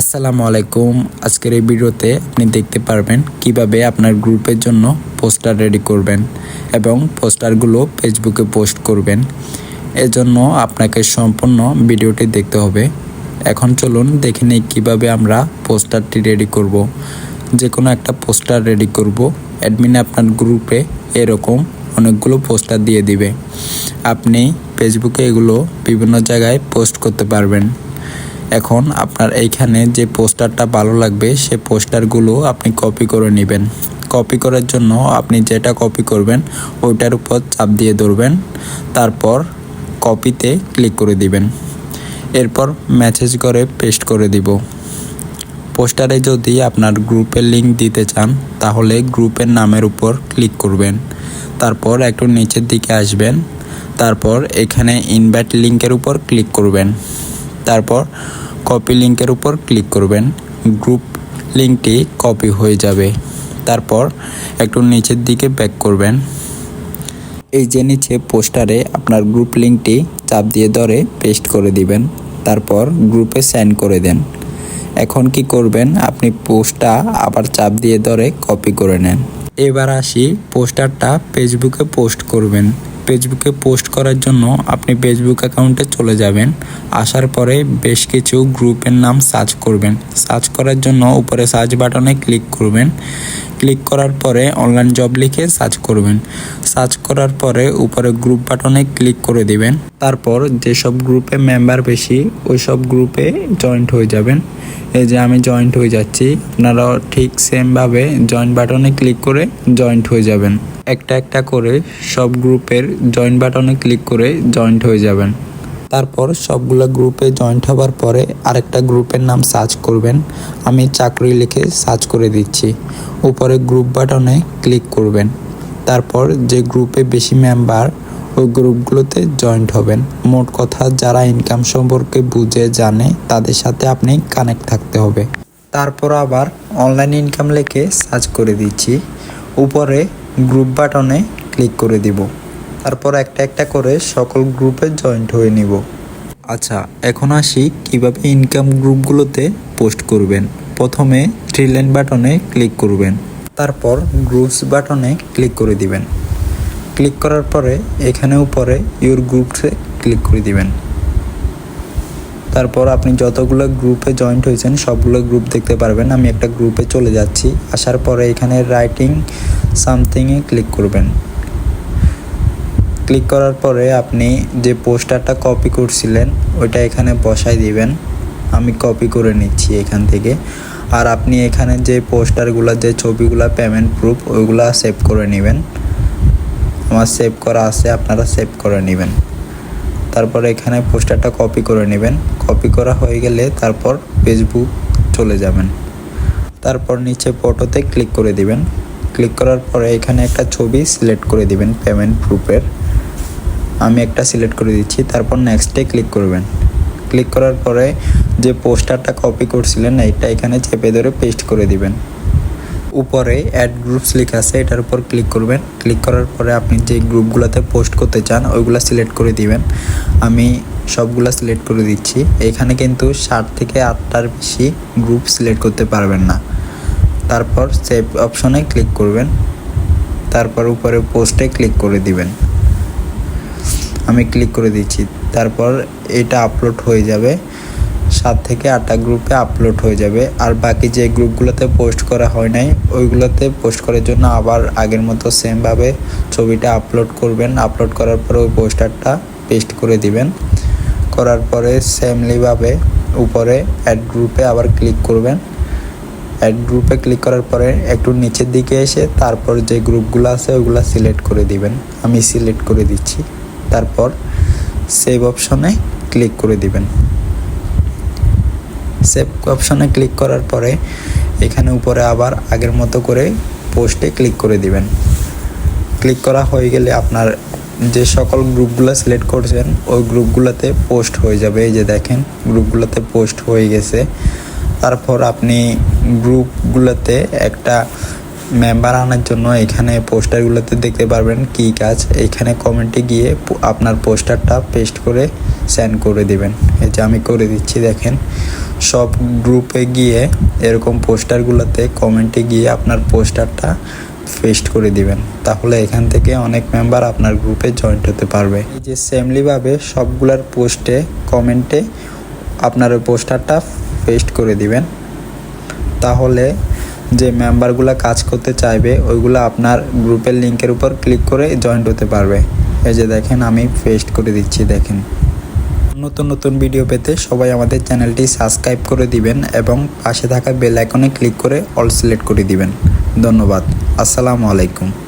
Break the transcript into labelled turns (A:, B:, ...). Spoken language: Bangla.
A: আসসালামু আলাইকুম। আজকের এই ভিডিওতে আপনি দেখতে পারবেন কীভাবে আপনার গ্রুপের জন্য পোস্টার রেডি করবেন এবং পোস্টারগুলো ফেসবুকে পোস্ট করবেন। এজন্য আপনাকে সম্পূর্ণ ভিডিওটি দেখতে হবে। এখন চলুন দেখে নিই কীভাবে আমরা পোস্টারটি রেডি করব। যে কোনো একটা পোস্টার রেডি করব। অ্যাডমিনে আপনার গ্রুপে এরকম অনেকগুলো পোস্টার দিয়ে দিবে। আপনি ফেসবুকে এগুলো বিভিন্ন জায়গায় পোস্ট করতে পারবেন। এখন আপনার এইখানে যে পোস্টারটা ভালো লাগবে, সে পোস্টারগুলো আপনি কপি করে নেবেন। কপি করার জন্য আপনি যেটা কপি করবেন, ওইটার উপর চাপ দিয়ে ধরবেন। তারপর কপিতে ক্লিক করে দিবেন। এরপর মেসেজ করে পেস্ট করে দিব। পোস্টারে যদি আপনার গ্রুপের লিংক দিতে চান, তাহলে গ্রুপের নামের উপর ক্লিক করবেন। তারপর একটু নিচের দিকে আসবেন। তারপর এখানে ইনভাইট লিংকের উপর ক্লিক করবেন। তারপর কপি লিংকের উপর ক্লিক করবেন। গ্রুপ লিংকটি কপি হয়ে যাবে। তারপর একটু নিচের দিকে ব্যাক করবেন। এই যে নিচে পোস্টারে আপনার গ্রুপ লিংকটি চাপ দিয়ে ধরে পেস্ট করে দিবেন। তারপর গ্রুপে সেন্ড করে দেন। এখন কি করবেন? আপনি পোস্টটা আবার চাপ দিয়ে ধরে কপি করে নেন। এবার আসি পোস্টারটা ফেসবুকে পোস্ট করবেন। ফেসবুকে পোস্ট করার জন্য আপনি ফেসবুক অ্যাকাউন্টে চলে যাবেন। আসার পরে বেশ কিছু গ্রুপের নাম সার্চ করবেন। সার্চ করার জন্য উপরে সার্চ বাটনে ক্লিক করবেন। ক্লিক করার পরে অনলাইন জব লিখে সার্চ করবেন। সার্চ করার পরে উপরে গ্রুপ বাটনে ক্লিক করে দিবেন। তারপর যেসব গ্রুপে মেম্বার বেশি ওই সব গ্রুপে জয়েন্ট হয়ে যাবেন। এই যে আমি জয়েন্ট হয়ে যাচ্ছি, আপনারাও ঠিক সেমভাবে জয়েন্ট বাটনে ক্লিক করে জয়েন্ট হয়ে যাবেন। একটা একটা করে সব গ্রুপের জয়েন্ট বাটনে ক্লিক করে জয়েন্ট হয়ে যাবেন। তারপর সবগুলো গ্রুপে জয়েন্ট হবার পরে আরেকটা গ্রুপের নাম সার্চ করবেন। আমি চাকরি লিখে সার্চ করে দিচ্ছি। উপরে গ্রুপ বাটনে ক্লিক করবেন। তারপর যে গ্রুপে বেশি মেম্বার ওই গ্রুপগুলোতে জয়েন্ট হবেন। মোট কথা, যারা ইনকাম সম্পর্কে বুঝে, জানে, তাদের সাথে আপনি কানেক্ট থাকতে হবে। তারপর আবার অনলাইন ইনকাম লেখে সার্চ করে দিচ্ছি। উপরে গ্রুপ বাটনে ক্লিক করে দিব। তারপর একটা একটা করে সকল গ্রুপে জয়েন্ট হয়ে নিব। আচ্ছা এখন আসি কীভাবে ইনকাম গ্রুপগুলোতে পোস্ট করবেন। প্রথমে থ্রি লাইন বাটনে ক্লিক করবেন। তারপর গ্রুপস বাটনে ক্লিক করে দিবেন। ক্লিক করার পরে এখানে উপরে ইউর গ্রুপসে ক্লিক করে দিবেন। তারপর আপনি যতগুলো গ্রুপে জয়েন্ট হয়েছেন, সবগুলো গ্রুপ দেখতে পারবেন। আমি একটা গ্রুপে চলে যাচ্ছি। আসার পরে এখানে রাইটিং সামথিংয়ে ক্লিক করবেন। ক্লিক করার পরে আপনি যে পোস্টারটা কপি করছিলেন, ওইটা এখানে বসাই দিবেন। আমি কপি করে নিচ্ছি এখান থেকে। আর আপনি এখানে যে পোস্টারগুলো, যে ছবিগুলো পেমেন্ট প্রুফ ওইগুলো সেভ করে নেবেন। আমার সেভ করা আছে, আপনারা সেভ করে নেবেন। তারপর এখানে পোস্টারটা কপি করে নেবেন। কপি করা হয়ে গেলে তারপর ফেসবুক চলে যাবেন। তারপর নিচে ফটোতে ক্লিক করে দিবেন। ক্লিক করার পরে এখানে একটা ছবি সিলেক্ট করে দিবেন পেমেন্ট প্রুফের আমি একটা সিলেক্ট করে দিচ্ছি, তারপর নেক্সটে ক্লিক করবেন। ক্লিক করার পরে যে পোস্টারটা কপি করছিলেন এটা এখানে চেপে ধরে পেস্ট করে দিবেন। উপরে অ্যাড গ্রুপস লেখা আছে, এটার উপর ক্লিক করবেন। ক্লিক করার পরে আপনি যে গ্রুপগুলোতে পোস্ট করতে চান, ওইগুলো সিলেক্ট করে দিবেন। আমি সবগুলো সিলেক্ট করে দিচ্ছি। এখানে কিন্তু ষাট থেকে আটটার বেশি গ্রুপ সিলেক্ট করতে পারবেন না। তারপর সেভ অপশনে ক্লিক করবেন। তারপর উপরে পোস্টে ক্লিক করে দিবেন। আমি ক্লিক করে দিচ্ছি। তারপর এটা আপলোড হয়ে যাবে। সাত থেকে আটটা গ্রুপে আপলোড হয়ে যাবে। আর বাকি যে গ্রুপগুলোতে পোস্ট করা হয় নাই, ওইগুলোতে পোস্ট করার জন্য আবার আগের মতো সেমভাবে ছবিটা আপলোড করবেন। আপলোড করার পরে ওই পোস্টারটা পেস্ট করে দিবেন। করার পরে সেমলিভাবে উপরে অ্যাড গ্রুপে আবার ক্লিক করবেন। অ্যাড গ্রুপে ক্লিক করার পরে একটু নিচের দিকে এসে তারপর যে গ্রুপগুলো আছে ওইগুলো সিলেক্ট করে দিবেন। আমি সিলেক্ট করে দিচ্ছি। তারপর সেভ অপশনে ক্লিক করে দিবেন। সেভ অপশনে ক্লিক করার পরে এখানে উপরে আবার আগের মতো করে পোস্টে ক্লিক করে দিবেন। ক্লিক করা হয়ে গেলে আপনার যে সকল গ্রুপগুলো সিলেক্ট করছেন, ওই গ্রুপগুলোতে পোস্ট হয়ে যাবে। এই যে দেখেন, গ্রুপগুলোতে পোস্ট হয়ে গেছে। তারপর আপনি গ্রুপগুলোতে একটা মেম্বার আনার জন্য এখানে পোস্টারগুলোতে দেখতে পারবেন কী কাজ। এখানে কমেন্টে গিয়ে আপনার পোস্টারটা পেস্ট করে সেন্ড করে দিবেন। এই যে আমি করে দিচ্ছি, দেখেন। সব গ্রুপে গিয়ে এরকম পোস্টারগুলোতে কমেন্টে গিয়ে আপনার পোস্টারটা পেস্ট করে দিবেন। তাহলে এখান থেকে অনেক মেম্বার আপনার গ্রুপে জয়েন্ট হতে পারবে। এই যে সেমলিভাবে সবগুলার পোস্টে কমেন্টে আপনার ওই পোস্টারটা পেস্ট করে দিবেন। তাহলে যে মেম্বারগুলো কাজ করতে চাইবে, ওইগুলো আপনার গ্রুপের লিঙ্কের উপর ক্লিক করে জয়েন্ট হতে পারবে। এই যে দেখেন, আমি পেস্ট করে দিচ্ছি, দেখেন। নতুন নতুন ভিডিও পেতে সবাই আমাদের চ্যানেলটি সাবস্ক্রাইব করে দিবেন এবং পাশে থাকা বেল আইকনে ক্লিক করে অল সিলেক্ট করে দিবেন। ধন্যবাদ। আসসালামু আলাইকুম।